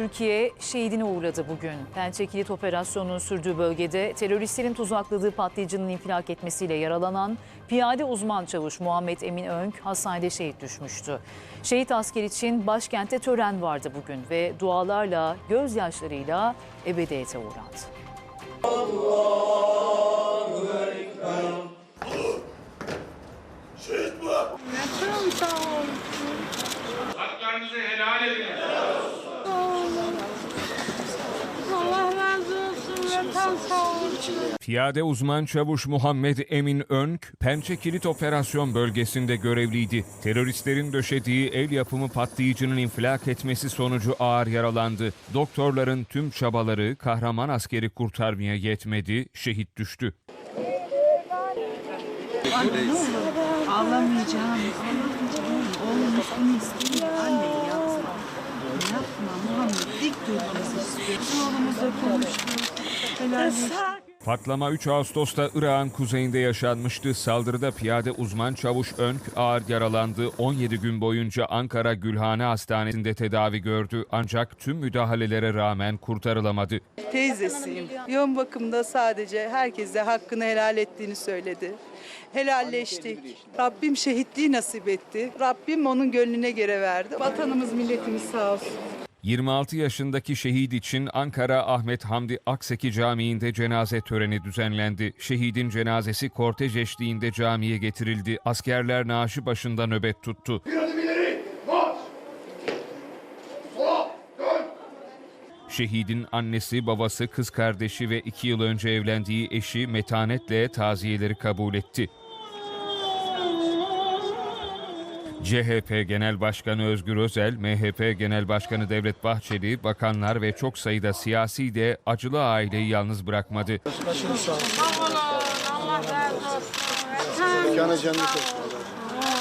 Türkiye şehidini uğurladı bugün. Pençe Kilit operasyonunun sürdüğü bölgede teröristlerin tuzakladığı patlayıcının infilak etmesiyle yaralanan piyade uzman çavuş Muhammed Emin Önk hastanede şehit düşmüştü. Şehit asker için başkentte tören vardı bugün ve dualarla, gözyaşlarıyla ebediyete uğrandı. Çok sağ ol. Haklarınızı helal edin. Allah razı olsun ve tam sağ olsun. Piyade uzman çavuş Muhammed Emin Önk, Pençe Kilit Operasyon bölgesinde görevliydi. Teröristlerin döşediği el yapımı patlayıcının infilak etmesi sonucu ağır yaralandı. Doktorların tüm çabaları kahraman askeri kurtarmaya yetmedi, şehit düştü. Ağlamayacağım. Oğlum bunu istiyor. Anne yapma. Yapma Muhammed. Dik durmanızı istiyor. Oğlumuzla konuştuk. Patlama 3 Ağustos'ta Irak'ın kuzeyinde yaşanmıştı. Saldırıda piyade uzman çavuş Önk ağır yaralandı. 17 gün boyunca Ankara Gülhane Hastanesi'nde tedavi gördü. Ancak tüm müdahalelere rağmen kurtarılamadı. Teyzesiyim. Yoğun bakımda sadece herkese hakkını helal ettiğini söyledi. Helalleştik. Rabbim şehitliği nasip etti. Rabbim onun gönlüne göre verdi. Vatanımız milletimiz sağ olsun. 26 yaşındaki şehit için Ankara Ahmet Hamdi Akseki Camii'nde cenaze töreni düzenlendi. Şehidin cenazesi kortej eşliğinde camiye getirildi. Askerler naaşı başında nöbet tuttu. Bir adım ileri. Marş. Sola. Dön. Şehidin annesi, babası, kız kardeşi ve iki yıl önce evlendiği eşi metanetle taziyeleri kabul etti. CHP Genel Başkanı Özgür Özel, MHP Genel Başkanı Devlet Bahçeli, bakanlar ve çok sayıda siyasi de acılı aileyi yalnız bırakmadı. Cennet olsun.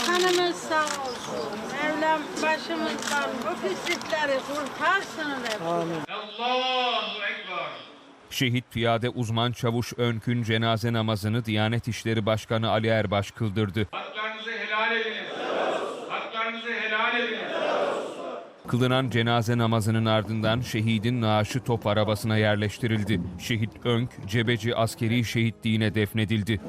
Hanımız sağ olsun. Mevlam başımızdan bu pislikleri kurtarsın hep. Allahu Ekber. Şehit piyade uzman çavuş Önk'ün cenaze namazını Diyanet İşleri Başkanı Ali Erbaş kıldırdı. Haklarınızı helal ediniz. Haklarınızı helal ediniz. Kılınan cenaze namazının ardından şehidin naaşı top arabasına yerleştirildi. Şehit Önk, Cebeci askeri şehitliğine defnedildi.